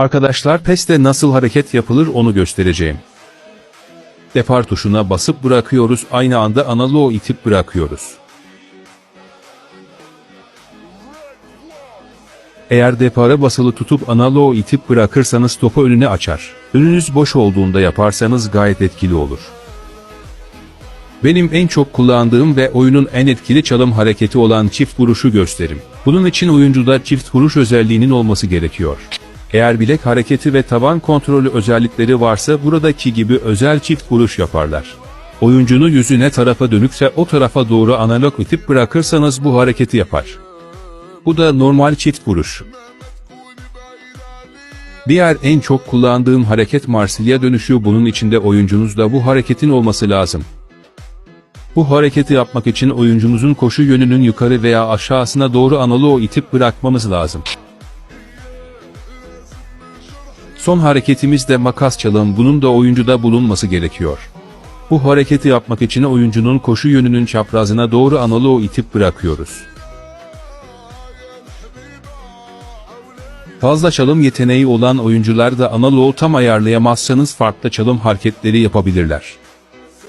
Arkadaşlar PES'te nasıl hareket yapılır onu göstereceğim. Depar tuşuna basıp bırakıyoruz aynı anda analoğu itip bırakıyoruz. Eğer depara basılı tutup analoğu itip bırakırsanız topu önüne açar. Önünüz boş olduğunda yaparsanız gayet etkili olur. Benim en çok kullandığım ve oyunun en etkili çalım hareketi olan çift vuruşu gösterim. Bunun için oyuncuda çift vuruş özelliğinin olması gerekiyor. Eğer bilek hareketi ve taban kontrolü özellikleri varsa buradaki gibi özel çift vuruş yaparlar. Oyuncunun yüzü ne tarafa dönükse o tarafa doğru analog itip bırakırsanız bu hareketi yapar. Bu da normal çift vuruş. Diğer en çok kullandığım hareket Marsilya dönüşü bunun içinde oyuncunuzda bu hareketin olması lazım. Bu hareketi yapmak için oyuncumuzun koşu yönünün yukarı veya aşağısına doğru analoğu itip bırakmamız lazım. Son hareketimiz de makas çalım bunun da oyuncuda bulunması gerekiyor. Bu hareketi yapmak için oyuncunun koşu yönünün çaprazına doğru analoğu itip bırakıyoruz. Fazla çalım yeteneği olan oyuncular da analoğu tam ayarlayamazsanız farklı çalım hareketleri yapabilirler.